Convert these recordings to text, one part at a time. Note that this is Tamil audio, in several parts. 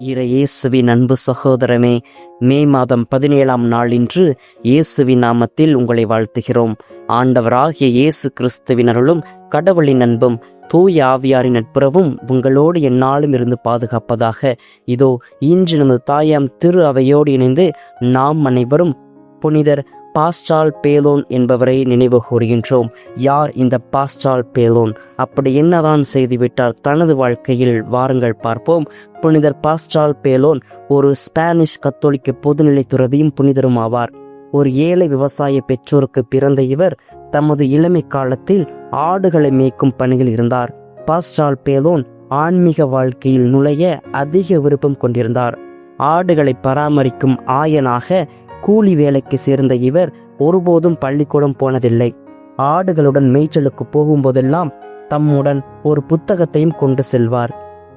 இறையேசுவின் அன்பு சகோதரமே மே மாதம் பதினேழாம் நாள் இன்று இயேசுவின் நாமத்தில் உங்களை வாழ்த்துகிறோம். ஆண்டவராகிய இயேசு கிறிஸ்துவினருளும் கடவுளின் அன்பும் தூய ஆவியாரின் நட்புறவும் உங்களோடு எந்நாளும் இருந்து பாதுகாப்பதாக. இதோ இன்று நமது தாயாம் திரு அவையோடு இணைந்து நாம் அனைவரும் புனிதர் பாஸ்டால் பேலோன் என்பவரை நினைவு கூறுகின்றோம். யார் இந்த பாஸ்டால் பேலோன்? அப்படி என்னதான் செய்துவிட்டார் தனது வாழ்க்கையில் வாருங்கள் பார்ப்போம். புனிதர் பாஸ்டால் பேலோன் ஒரு ஸ்பானிஷ் கத்தோலிக்க பொதுநிலை துறவியும் புனிதரும் ஆவார் ஒரு ஏழை விவசாய பெற்றோருக்கு பிறந்த இவர் தமது இளமை காலத்தில் ஆடுகளை மேய்க்கும் பணியில் இருந்தார். பாஸ்டால் பேலோன் ஆன்மீக வாழ்க்கையில் நுழைய அதிக விருப்பம் கொண்டிருந்தார். ஆடுகளை பராமரிக்கும் ஆயனாக கூலி வேலைக்கு சேர்ந்த இவர் ஒருபோதும் பள்ளிக்கூடம் போனதில்லை. ஆடுகளுடன் மேய்ச்சலுக்கு போகும்போதெல்லாம் தம்முடன் ஒரு புத்தகத்தையும் கொண்டு செல்வார்.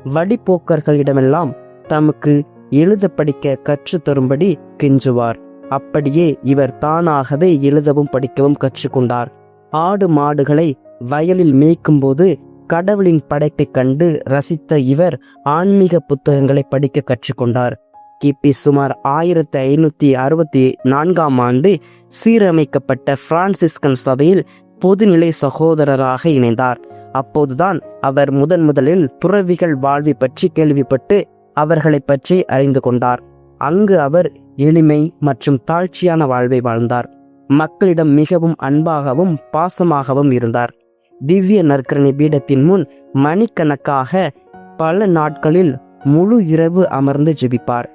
வழிப்போக்கர்களிடமெல்லாம் தமக்கு எழுத படிக்க கற்று தரும்படி கெஞ்சுவார். அப்படியே இவர் தானாகவே எழுதவும் படிக்கவும் கற்றுக்கொண்டார். ஆடு மாடுகளை வயலில் மேய்க்கும்போது கடவுளின் படைப்பைக் கண்டு ரசித்த இவர் ஆன்மீக புத்தகங்களை படிக்க கற்றுக்கொண்டார். கிபி சுமார் ஆயிரத்தி ஐநூற்றி அறுபத்தி நான்காம் ஆண்டு சீரமைக்கப்பட்ட பிரான்சிஸ்கன் சபையில் பொதுநிலை சகோதரராக இணைந்தார். அப்போதுதான் அவர் முதன் முதலில் துறவிகள் வாழ்வை பற்றி கேள்விப்பட்டு அவர்களை பற்றி அறிந்து கொண்டார். அங்கு அவர் எளிமை மற்றும் தாழ்ச்சியான வாழ்வை வாழ்ந்தார். மக்களிடம் மிகவும் அன்பாகவும் பாசமாகவும் இருந்தார். திவ்ய நற்கரணி பீடத்தின் முன் மணிக்கணக்காக பல நாட்களில் முழு இரவு அமர்ந்து ஜெபிப்பார்.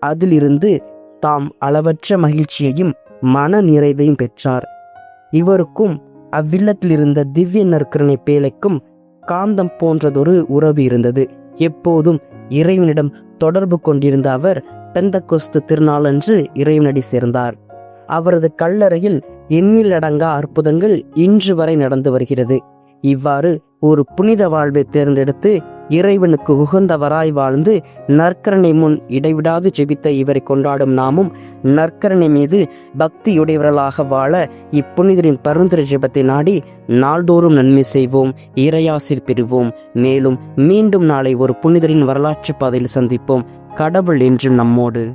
அதிலிருந்து தாம் அளவற்ற மகிழ்ச்சியையும் மன நிறைவையும் பெற்றார். இவருக்கும் அவ்வில்லத்தில் இருந்த திவ்ய நற்கரணை பேழைக்கும் காந்தம் போன்றதொரு உறவு இருந்தது. எப்போதும் இறைவனிடம் தொடர்பு கொண்டிருந்த அவர் பெந்தகொஸ்து திருநாளன்று இறைவனடி சேர்ந்தார். அவரது கல்லறையில் எண்ணிலடங்கா அற்புதங்கள் இன்று வரை நடந்து வருகிறது. இவ்வாறு ஒரு புனித வாழ்வை தேர்ந்தெடுத்து இறைவனுக்கு உகந்தவராய் வாழ்ந்து நற்கரணை முன் இடைவிடாது ஜெபித்த இவரை கொண்டாடும் நாமும் நற்கரணை மீது பக்தியுடையவர்களாக வாழ இப்புனிதரின் பருந்திர ஜெபத்தை நாடி நாள்தோறும் நன்மை செய்வோம் இறையாசிர் பெறுவோம். மேலும் மீண்டும் நாளை ஒரு புனிதரின் வரலாற்று பாதையில் சந்திப்போம். கடவுள் என்றும் நம்மோடு.